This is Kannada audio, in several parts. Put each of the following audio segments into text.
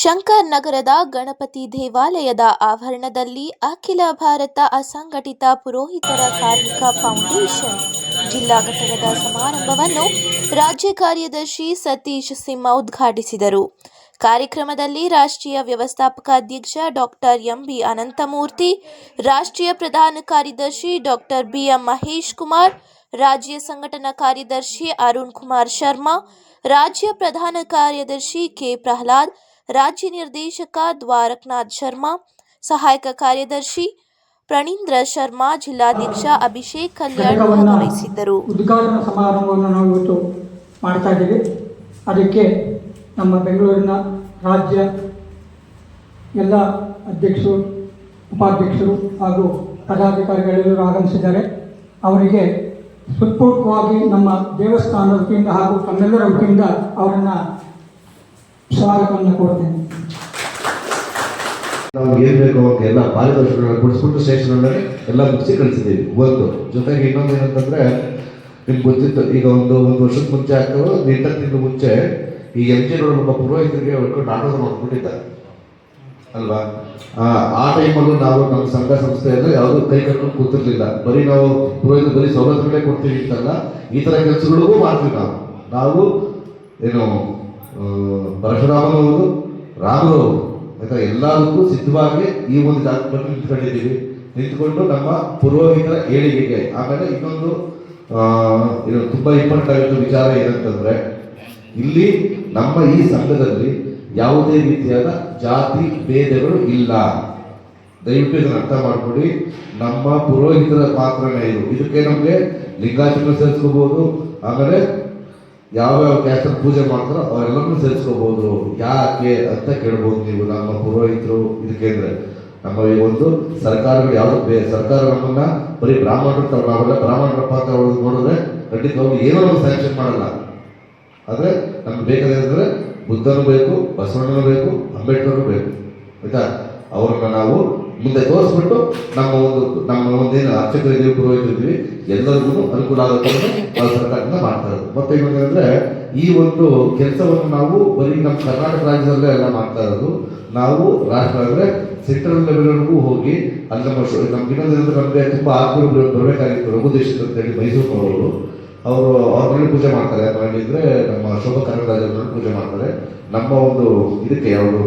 ಶಂಕರ್ ನಗರದ ಗಣಪತಿ ದೇವಾಲಯದ ಆವರಣದಲ್ಲಿ ಅಖಿಲ ಭಾರತ ಅಸಂಘಟಿತ ಪುರೋಹಿತರ ಕಾರ್ಮಿಕ ಫೌಂಡೇಶನ್ ಜಿಲ್ಲಾ ಘಟಕದ ಸಮಾರಂಭವನ್ನು ರಾಜ್ಯ ಕಾರ್ಯದರ್ಶಿ ಸತೀಶ್ ಸಿಂಹ ಉದ್ಘಾಟಿಸಿದರು. ಕಾರ್ಯಕ್ರಮದಲ್ಲಿ ರಾಷ್ಟ್ರೀಯ ವ್ಯವಸ್ಥಾಪಕ ಅಧ್ಯಕ್ಷ ಡಾಕ್ಟರ್ ಎಂಬಿ ಅನಂತಮೂರ್ತಿ, ರಾಷ್ಟ್ರೀಯ ಪ್ರಧಾನ ಕಾರ್ಯದರ್ಶಿ ಡಾಕ್ಟರ್ ಬಿಎಂ ಮಹೇಶ್ ಕುಮಾರ್, ರಾಜ್ಯ ಸಂಘಟನಾ ಕಾರ್ಯದರ್ಶಿ ಅರುಣ್ ಕುಮಾರ್ ಶರ್ಮಾ, ರಾಜ್ಯ ಪ್ರಧಾನ ಕಾರ್ಯದರ್ಶಿ ಕೆ ಪ್ರಹ್ಲಾದ್ ರಾಜ್ಯ ನಿರ್ದೇಶಕ ದ್ವಾರಕನಾಥ್ ಶರ್ಮಾ, ಸಹಾಯಕ ಕಾರ್ಯದರ್ಶಿ ಪ್ರಣೀಂದ್ರ ಶರ್ಮಾ, ಜಿಲ್ಲಾಧ್ಯಕ್ಷ ಅಭಿಷೇಕ್ ಕಲ್ಯಾಣ್ ಭಾಗವಹಿಸಿದ್ದರು. ಉದ್ಘಾಟನಾ ಸಮಾರಂಭವನ್ನು ನಾವು ಇವತ್ತು ಮಾಡ್ತಾ ಇದ್ದೀವಿ. ಅದಕ್ಕೆ ನಮ್ಮ ಬೆಂಗಳೂರಿನ ರಾಜ್ಯ ಎಲ್ಲ ಅಧ್ಯಕ್ಷರು, ಉಪಾಧ್ಯಕ್ಷರು ಹಾಗೂ ಪದಾಧಿಕಾರಿಗಳೆಲ್ಲರೂ ಆಗಮಿಸಿದ್ದಾರೆ. ಅವರಿಗೆ ಹೃತ್ಪೂರ್ವಕವಾಗಿ ನಮ್ಮ ದೇವಸ್ಥಾನದ ವತಿಯಿಂದ ಹಾಗೂ ತಮ್ಮೆಲ್ಲರ ವತಿಯಿಂದ ಅವರನ್ನು ಸ್ವಾಗತವನ್ನು ಕೊಡ್ತೇನೆ. ನಮ್ಗೆ ಏನ್ ಬೇಕು ಎಲ್ಲ ಮಾರ್ಗದರ್ಶನಗಳನ್ನ ಕೊಡಿಸ್ಬಿಟ್ಟು ಸ್ಟೇಷನ್ ಅಲ್ಲಿ ಎಲ್ಲ ಮುಗಿಸಿ ಕಳಿಸಿದ್ದೀವಿ ಒಂದು ಜೊತೆಗೆ ಇನ್ನೊಂದು ಏನಂತಂದ್ರೆ ನಿಮ್ಗೆ ಗೊತ್ತಿತ್ತು ಈಗ ಒಂದು ಒಂದು ವರ್ಷದ ಮುಂಚೆ ಆಗ್ತದೆ ಒಂದು ತಿಂಗಳು ಮುಂಚೆ ಈ ಎಂ ಜಿ ರೋಡ್ ಒಬ್ಬ ಪುರೋಹಿತರಿಗೆ ಹೊಡ್ಕೊಂಡು ನಾಟಕ ಮಾಡ್ಬಿಟ್ಟಿದ್ದ ಅಲ್ವಾ? ಆ, ಆ ಟೈಮಲ್ಲೂ ನಾವು ನಮ್ಮ ಸಂಘ ಸಂಸ್ಥೆಯಲ್ಲಿ ಯಾವುದು ಕೈ ಕಟ್ಕೊಂಡು ಕೂತಿರ್ಲಿಲ್ಲ. ಬರೀ ನಾವು ಪುರೋಹಿತ ಬರೀ ಸೌಲಭ್ಯಗಳೇ ಕೊಡ್ತೀವಿ ಅಂತಲ್ಲ ಈ ಥರ ಕೆಲಸಗಳಿಗೂ ಮಾಡ್ತೀವಿ ನಾವು. ನಾವು ಏನು ಆ, ಪರಶುರಾಮನು ಅವರು ರಾಮನು ಹೌದು ಆಯ್ತಾ ಎಲ್ಲದಕ್ಕೂ ಸಿದ್ಧವಾಗಿ ಈ ಒಂದು ಜಾಗದಲ್ಲಿ ನಿಂತ್ಕೊಂಡಿದ್ದೀವಿ. ನಿಂತ್ಕೊಂಡು ನಮ್ಮ ಪುರೋಹಿತರ ಏಳಿಗೆಗೆ ಆಮೇಲೆ ಇನ್ನೊಂದು ಇದು ತುಂಬಾ ಇಂಪಾರ್ಟೆಂಟ್ ಆಗಿರೋ ವಿಚಾರ ಏನಂತಂದ್ರೆ ಇಲ್ಲಿ ನಮ್ಮ ಈ ಸಂಘದಲ್ಲಿ ಯಾವುದೇ ರೀತಿಯಾದ ಜಾತಿ ಭೇದಗಳು ಇಲ್ಲ. ದಯವಿಟ್ಟು ಇದನ್ನು ಅರ್ಥ ಮಾಡ್ಕೊಡಿ. ನಮ್ಮ ಪುರೋಹಿತರ ಪಾತ್ರನೇ ಇದು. ಇದಕ್ಕೆ ನಮಗೆ ಲಿಂಗಾಚಾರ ಸೇರಿಸ್ಕೋಬಹುದು. ಆಮೇಲೆ ಯಾವ್ಯಾವ ಕ್ಯಾಸ್ಟರ್ ಪೂಜೆ ಮಾಡ್ತಾರೋ ಅವರೆಲ್ಲರನ್ನೂ ಸೇರಿಸ್ಕೋಬಹುದು ಯಾಕೆ ಅಂತ ಕೇಳ್ಬೋದು ನೀವು ನಮ್ಮ ಪುರೋಹಿತರು ಇದಕ್ಕೆ ಅಂದ್ರೆ. ನಮ್ಮ ಈ ಒಂದು ಸರ್ಕಾರಗಳು ಯಾವ್ದು ಸರ್ಕಾರ ನಮ್ಮನ್ನ ಬರೀ ಬ್ರಾಹ್ಮಣರು ನಾವೆಲ್ಲ ಬ್ರಾಹ್ಮಣರ ಪಾತ್ರ ನೋಡಿದ್ರೆ ಖಂಡಿತವಾಗಿ ಏನೋ ಒಂದು ಸ್ಯಾಂಕ್ಷನ್ ಮಾಡಲ್ಲ. ಆದ್ರೆ ನಮ್ಗೆ ಬೇಕಾದ್ರೆ ಬುದ್ಧನು ಬೇಕು, ಬಸವಣ್ಣನೂ ಬೇಕು ಅಂಬೇಡ್ಕರ್ ಬೇಕು. ಆಯ್ತಾ? ಅವ್ರನ್ನ ನಾವು ಮುಂದೆ ತೋರಿಸ್ಬಿಟ್ಟು ನಮ್ಮ ಒಂದು ನಮ್ಮ ಒಂದೇನು ಅರ್ಚಕರಿಗೆ ಪುರೋಹಿತರಿದ್ದೀವಿ, ಎಲ್ಲರಿಗೂ ಅನುಕೂಲ ಆಗುತ್ತೆ ಸರ್ಕಾರದಿಂದ ಮಾಡ್ತಾ ಇರೋದು. ಮತ್ತೆ ಈ ಒಂದು ಕೆಲಸವನ್ನು ನಾವು ಬರೀ ನಮ್ಮ ಕರ್ನಾಟಕ ರಾಜ್ಯದಲ್ಲೇ ಎಲ್ಲ ಮಾಡ್ತಾ ಇರೋದು. ನಾವು ರಾಷ್ಟ್ರ ಅಂದ್ರೆ ಸೆಂಟ್ರಲ್ ಲೆವೆಲ್ವರೆಗೂ ಹೋಗಿ ಅಲ್ಲಿ ನಮ್ಮ ನಮ್ಗೆ ಇನ್ನೊಂದು ನಮಗೆ ತುಂಬ ಆತ್ಮೀಯ ಬರಬೇಕಾಗಿತ್ತು ರಘುದೇಶ್ ಅಂತ ಹೇಳಿ ಮೈಸೂರಿನವರು ಅವರು ಅವರು ಮನೆ ಪೂಜೆ ಮಾಡ್ತಾರೆ. ಮನೇಲಿ ನಮ್ಮ ಶೋಭಾ ಅವ್ರ ಪೂಜೆ ಮಾಡ್ತಾರೆ. ನಮ್ಮ ಒಂದು ಇದಕ್ಕೆ ಅವರು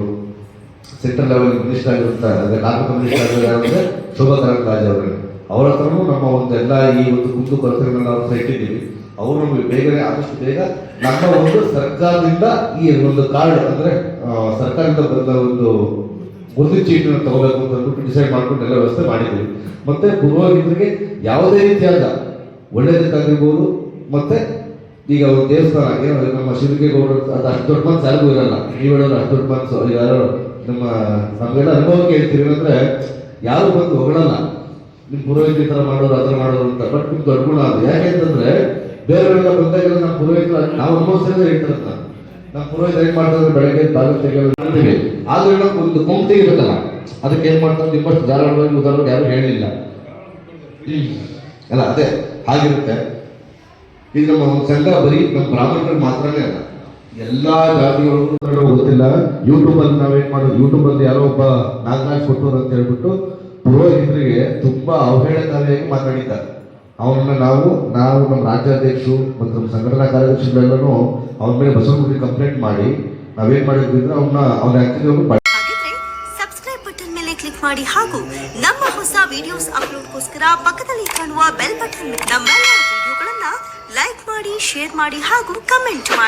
ಸೆಂಟ್ರಲ್ ಲೆವೆಲ್ ಮಿನಿಸ್ಟರ್ ಆಗಿರುತ್ತಾರೆ ಅದೇ ಕಾರ್ಮಿಕ ಮಿನಿಸ್ಟರ್ ಆಗಿರೋದ್ರೆ ಶೋಭಾ ಕರಂದ್ರಾಜ್ ಅವರಿಗೆ. ಅವರ ಹತ್ರನೂ ನಮ್ಮ ಒಂದು ಎಲ್ಲ ಈ ಒಂದು ಕುಂದು ಕೊರತೆಗಳನ್ನ ನಾವು ಇಟ್ಟಿದ್ದೀವಿ ಅವರು ನಮಗೆ ಬೇಗನೆ ಆದಷ್ಟು ಬೇಗ ನಮ್ಮ ಒಂದು ಸರ್ಕಾರದಿಂದ ಈ ಒಂದು ಕಾರ್ಡ್ ಅಂದ್ರೆ ಸರ್ಕಾರದಿಂದ ಬಂದ ಒಂದು ಗುರುತು ಚೀಟಿಯನ್ನು ತಗೋಬೇಕು ಅಂತ ಅಂದ್ಬಿಟ್ಟು ಡಿಸೈಡ್ ಮಾಡ್ಕೊಂಡು ಎಲ್ಲ ವ್ಯವಸ್ಥೆ ಮಾಡಿದ್ದೀವಿ. ಮತ್ತೆ ಪುರೋಹಿತರಿಗೆ ಯಾವುದೇ ರೀತಿಯಾದ ಒಳ್ಳೆಯದಕ್ಕಾಗಿರ್ಬೋದು ಮತ್ತೆ ಈಗ ಒಂದು ದೇವಸ್ಥಾನ, ಏನು ನಮ್ಮ ಶಿವಲಿಂಗೇಗೌಡರು ಅದು ಅಷ್ಟು ದೊಡ್ಡ ಮನ್ಸು ಯಾರಿಗೂ ಇರಲ್ಲ. ನೀವು ಹೇಳೋದು ಅಷ್ಟು ದೊಡ್ಡ ಮನ್ಸು ಯಾರೋ ನಮ್ಮ ನಮ್ಗೆಲ್ಲ ಅನುಭವಕ್ಕೆ ಹೇಳ್ತೀವಿ ಅಂದ್ರೆ ಯಾರು ಬಂದು ಹೊಗಳಲ್ಲ. ನಿಮ್ ಪುರೋಹಿತ ಈ ಥರ ಮಾಡೋರು ಅದ್ರ ಮಾಡೋರು ಅಂತ. ಬಟ್ ನಿಮ್ದು ಅನುಗುಣ ಅದು ಯಾಕೆ ಅಂತಂದ್ರೆ ಬೇರೆಯವರೆಲ್ಲ ಬಂದಾಗ ನಮ್ಮ ಪುರೋಹಿತ ನಾವು ಅನುಭವಿಸಿದ್ರೆ ಹೇಳ್ತಾರಂತ ನಮ್ಮ ಪುರೋಹಿತ ಏನ್ ಮಾಡ್ತಾರೆ ಬೆಳಗ್ಗೆ ಅಂತೀವಿ ಆದ್ರೂ ಏನೋ ಒಂದು ಕೊಂಬು ಇರುತ್ತಲ್ಲ, ಅದಕ್ಕೆ ಏನ್ ಮಾಡ್ತಾರೆ ನಿಮ್ಮಷ್ಟು ಧಾರಾಳವಾಗಿ ಉದಾಹರಣೆ ಯಾರು ಹೇಳಿಲ್ಲ. ಅಲ್ಲ, ಅದೇ, ಹಾಗಿರುತ್ತೆ. ಈಗ ನಮ್ಮ ಸಂಘ, ಬರೀ ನಮ್ಮ ಬ್ರಾಹ್ಮಣರು ಮಾತ್ರನೇ ಅಲ್ಲ. ಎಲ್ಲಾ ಜಾತಿಗಳು ಗೊತ್ತಿಲ್ಲ. ಯೂಟ್ಯೂಬ್ ಅಲ್ಲಿ ನಾವೇನ್ ಮಾಡೋದು? ಯೂಟ್ಯೂಬ್ ಅಲ್ಲಿ ಯಾರೋ ಒಬ್ಬ ನಾಗರಾಜ್ ಕೊಟ್ಟೂರ್ ಅಂತ ಹೇಳ್ಬಿಟ್ಟು ಪುರೋಹಿತರಿಗೆ ತುಂಬಾ ಅವಹೇಳನಕಾರಿಯಾಗಿ ಮಾತಾಡಿದ್ದಾರೆ. ಅವನನ್ನ ನಾವು ನಾವು ನಮ್ಮ ರಾಜ್ಯಾಧ್ಯಕ್ಷರು ಮತ್ತು ನಮ್ಮ ಸಂಘಟನಾ ಕಾರ್ಯದರ್ಶಿಗಳೆಲ್ಲರೂ ಅವನ ಮೇಲೆ ಬಸವನಗುಡಿ ಕಂಪ್ಲೇಂಟ್ ಮಾಡಿ ನಾವೇನ್ ಮಾಡಿದ್ವಿ ಅಂದ್ರೆ ಅವನ್ನ ಅವನ ಆಕ್ಚುಲಿ ಅವನು ಸಬ್ಸ್ಕ್ರೈಬ್ ಬಟನ್ ಮೇಲೆ ಕ್ಲಿಕ್ ಮಾಡಿ ಹಾಗೂ ನಮ್ಮ ಹೊಸ ವಿಡಿಯೋಸ್ ಅಪ್ಲೋಡ್ಗೋಸ್ಕರ ಪಕ್ಕದಲ್ಲಿ ಕಾಣುವ ಬೆಲ್ ಬಟನ್ ನಮ್ಮೆಲ್ಲ ವಿಡಿಯೋಗಳನ್ನ ಲೈಕ್ ಮಾಡಿ ಶೇರ್ ಮಾಡಿ ಹಾಗೂ ಕಮೆಂಟ್ ಮಾಡಿ.